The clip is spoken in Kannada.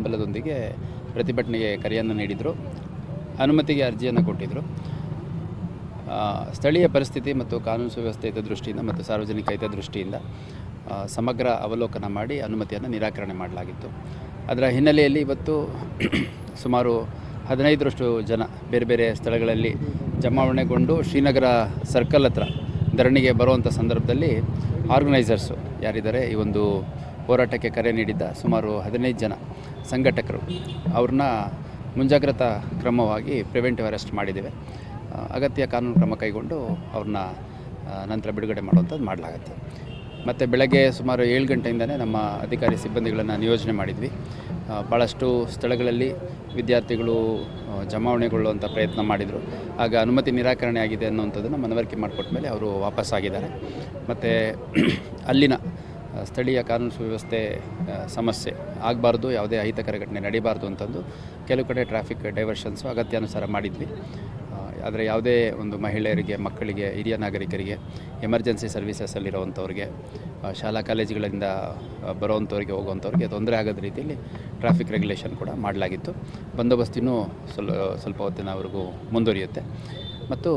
ಬೆಂಬಲದೊಂದಿಗೆ ಪ್ರತಿಭಟನೆಗೆ ಕರೆಯನ್ನು ನೀಡಿದರು. ಅನುಮತಿಗೆ ಅರ್ಜಿಯನ್ನು ಕೊಟ್ಟಿದ್ದರು ಸ್ಥಳೀಯ ಪರಿಸ್ಥಿತಿ ಮತ್ತು ಕಾನೂನು ಸುವ್ಯವಸ್ಥೆ ಹಿತದೃಷ್ಟಿಯಿಂದ ಮತ್ತು ಸಾರ್ವಜನಿಕ ಹಿತದೃಷ್ಟಿಯಿಂದ ದೃಷ್ಟಿಯಿಂದ ಸಮಗ್ರ ಅವಲೋಕನ ಮಾಡಿ ಅನುಮತಿಯನ್ನು ನಿರಾಕರಣೆ ಮಾಡಲಾಗಿತ್ತು. ಅದರ ಹಿನ್ನೆಲೆಯಲ್ಲಿ ಇವತ್ತು ಸುಮಾರು ಹದಿನೈದರಷ್ಟು ಜನ ಬೇರೆ ಬೇರೆ ಸ್ಥಳಗಳಲ್ಲಿ ಜಮಾವಣೆಗೊಂಡು ಶ್ರೀನಗರ ಸರ್ಕಲ್ ಹತ್ರ ಧರಣಿಗೆ ಬರುವಂಥ ಸಂದರ್ಭದಲ್ಲಿ ಆರ್ಗನೈಸರ್ಸು ಯಾರಿದ್ದಾರೆ ಈ ಒಂದು ಹೋರಾಟಕ್ಕೆ ಕರೆ ನೀಡಿದ್ದ ಸುಮಾರು ಹದಿನೈದು ಜನ ಸಂಘಟಕರು ಅವ್ರನ್ನ ಮುಂಜಾಗ್ರತಾ ಕ್ರಮವಾಗಿ ಪ್ರಿವೆಂಟಿವ್ ಅರೆಸ್ಟ್ ಮಾಡಿದ್ದೇವೆ. ಅಗತ್ಯ ಕಾನೂನು ಕ್ರಮ ಕೈಗೊಂಡು ಅವ್ರನ್ನ ನಂತರ ಬಿಡುಗಡೆ ಮಾಡುವಂಥದ್ದು ಮಾಡಲಾಗುತ್ತೆ. ಮತ್ತು ಬೆಳಗ್ಗೆ ಸುಮಾರು ಏಳು ಗಂಟೆಯಿಂದಲೇ ನಮ್ಮ ಅಧಿಕಾರಿ ಸಿಬ್ಬಂದಿಗಳನ್ನು ನಿಯೋಜನೆ ಮಾಡಿದ್ವಿ. ಭಾಳಷ್ಟು ಸ್ಥಳಗಳಲ್ಲಿ ವಿದ್ಯಾರ್ಥಿಗಳು ಜಮಾವಣೆಗೊಳ್ಳುವಂಥ ಪ್ರಯತ್ನ ಮಾಡಿದರು. ಆಗ ಅನುಮತಿ ನಿರಾಕರಣೆ ಆಗಿದೆ ಅನ್ನುವಂಥದ್ದನ್ನು ಮನವರಿಕೆ ಮಾಡಿಕೊಟ್ಟ ಮೇಲೆ ಅವರು ವಾಪಸ್ಸಾಗಿದ್ದಾರೆ. ಮತ್ತು ಅಲ್ಲಿನ ಸ್ಥಳೀಯ ಕಾನೂನು ಸುವ್ಯವಸ್ಥೆ ಸಮಸ್ಯೆ ಆಗಬಾರ್ದು ಯಾವುದೇ ಅಹಿತಕರ ಘಟನೆ ನಡೀಬಾರ್ದು ಅಂತಂದು ಕೆಲವು ಕಡೆ ಟ್ರಾಫಿಕ್ ಡೈವರ್ಷನ್ಸು ಅಗತ್ಯಾನುಸಾರ ಮಾಡಿದ್ವಿ. ಆದರೆ ಯಾವುದೇ ಒಂದು ಮಹಿಳೆಯರಿಗೆ ಮಕ್ಕಳಿಗೆ ಹಿರಿಯ ನಾಗರಿಕರಿಗೆ ಎಮರ್ಜೆನ್ಸಿ ಸರ್ವೀಸಸಲ್ಲಿರುವಂಥವ್ರಿಗೆ ಆ, ಶಾಲಾ ಕಾಲೇಜುಗಳಿಂದ ಬರುವಂಥವ್ರಿಗೆ ಹೋಗುವಂಥವ್ರಿಗೆ ತೊಂದರೆ ಆಗದ ರೀತಿಯಲ್ಲಿ ಟ್ರಾಫಿಕ್ ರೆಗ್ಯುಲೇಷನ್ ಕೂಡ ಮಾಡಲಾಗಿತ್ತು. ಬಂದೋಬಸ್ತಿನೂ ಸ್ವಲ್ಪ ಸ್ವಲ್ಪ ಹೊತ್ತಿನವರೆಗೂ ಮುಂದುವರಿಯುತ್ತೆ. ಮತ್ತು